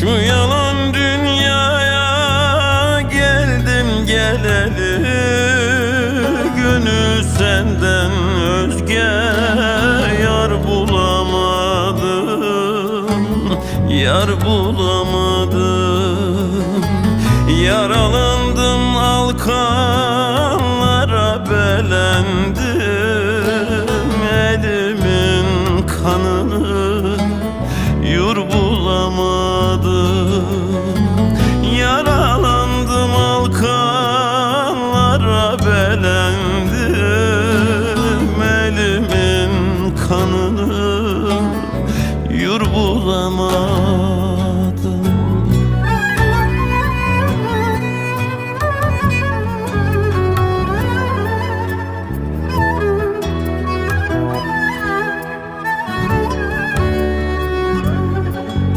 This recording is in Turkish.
Şu yalan dünyaya geldim geleli Gönül senden özge yar bulamadım. Yar bulamadım. Yaralandım alkanlara belendim darabelendim Elimin kanını yur bulamadım.